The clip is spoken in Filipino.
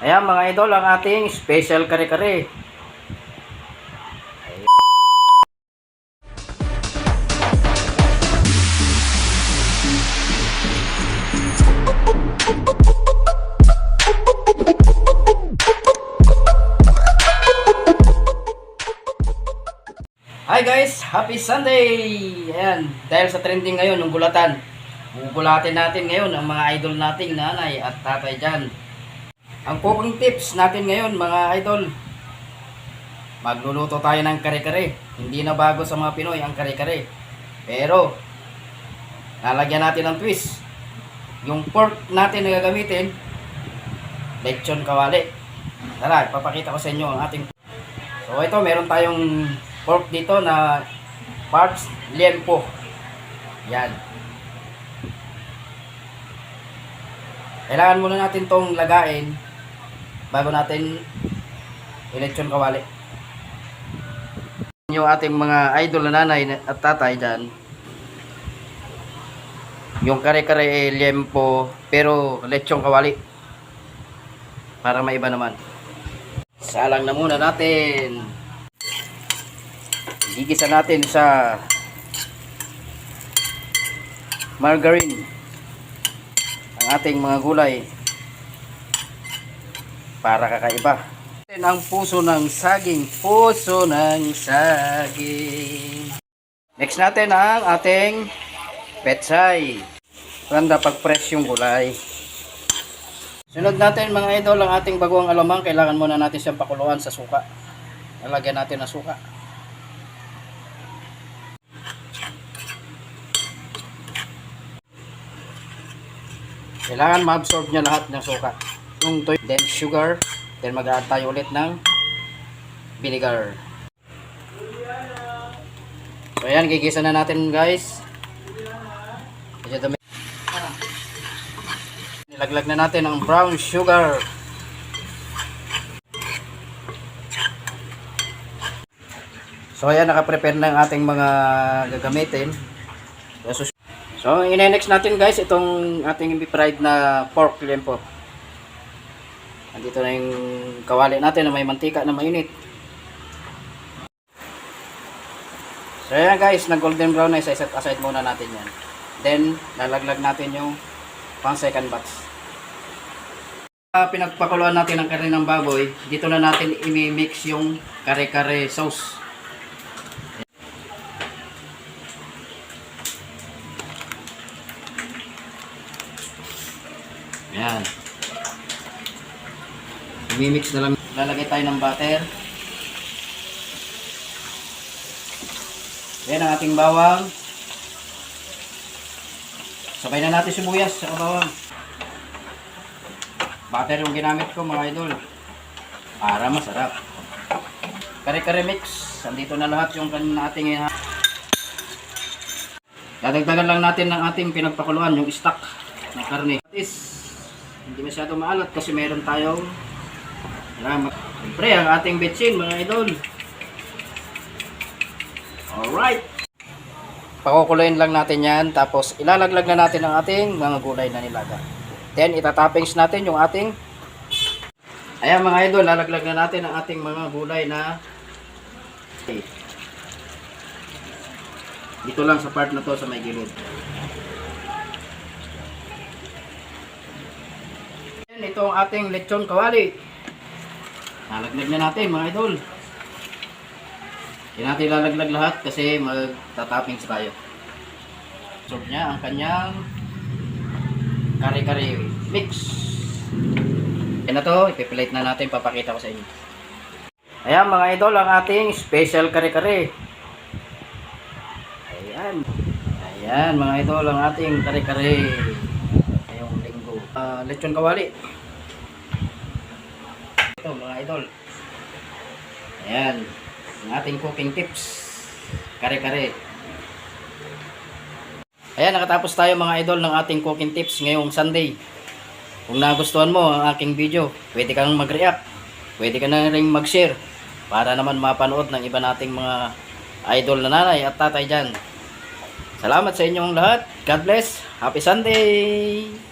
Ayan mga idol, ang ating special kare-kare. Hi guys! Happy Sunday! Ayan, dahil sa trending ngayon, yung gulatan. Gugulatin natin ngayon ang mga idol nating nanay at tatay dyan. Ang cooking tips natin ngayon mga idol. Magluluto tayo ng kare-kare. Hindi na bago sa mga Pinoy ang kare-kare. Pero, lalagyan natin ng twist. Yung pork natin na gagamitin, lechon kawali. Tara, papakita ko sa inyo ang ating So ito, meron tayong pork dito na parts liempo. Yan. Kailangan muna natin tong lagain bago natin ilechon kawali. Yung ating mga idol na nanay at tatay dyan. Yung kare-kare eh, liempo pero lechon kawali. Para maiba naman. Salang na muna natin. Gigisa natin sa margarine ang ating mga gulay para kakaiba. Natin ang puso ng saging. Puso ng saging. Next natin ang ating petsay. Ganda pag-press yung gulay. Sunod natin mga idol ang ating bagoong alamang. Kailangan muna natin siyang pakuluan sa suka. Lalagyan natin ng suka. Kailangan ma-absorb niya lahat ng suka. Yung toy, then sugar, then mag-add tayo ulit ng vinegar. So ayan, gigisa na natin guys. Nilaglag na natin ang brown sugar. So ayan, nakaprepare na ang ating mga gagamitin. So, So, ine-next natin guys itong ating fried na pork limpo. Andito na yung kawali natin na may mantika na mainit. So, ayan guys, na golden brown na, set aside muna natin yan. Then, lalaglag natin yung pang second batch. Uh, pinagpakuluan natin ang karne ng baboy, dito na natin imi-mix yung kare-kare sauce. Yan. Mimix na lang. Lalagay tayo ng butter. Yan ang ating bawang. Sabay na natin sibuyas sa bawang. Butter yung ginamit ko mga idol. Para masarap. Kare-kare mix. Andito na lahat yung ating Dadagdagan lang natin ng ating pinagpakuluan, yung stock ng karne. Is hindi masyado maalat kasi meron tayong Salamat. Siyempre, ang ating betsin, mga idol. Alright. Pakukuluin lang natin yan. Tapos, ilalaglag na natin ang ating mga gulay na nilaga. Then, itatoppings natin yung ating Ayan mga idol, lalaglag na natin ang ating mga gulay na okay. Dito lang sa part na to sa may gilid. Ito ang ating lechon kawali. Lalaglag na natin mga idol. Hindi natin lalaglag lahat kasi magtatoppings tayo. Serve niya ang kanyang kare-kare mix. Yan na to, ipiplate na natin, papakita ko sa inyo. Ayan mga idol, ang ating special kare-kare. Ayan. Ayan mga idol, ang ating kare-kare. Ngayong linggo. Uh, lechon kawali. Ito mga idol. Ayan. Ang ating cooking tips. Kare-kare. Ayan, nakatapos tayo mga idol ng ating cooking tips ngayong Sunday. Kung nagustuhan mo ang aking video, pwede kang mag-react. Pwede ka na rin mag-share para naman mapanood ng iba nating mga idol na nanay at tatay dyan. Salamat sa inyong lahat. God bless. Happy Sunday!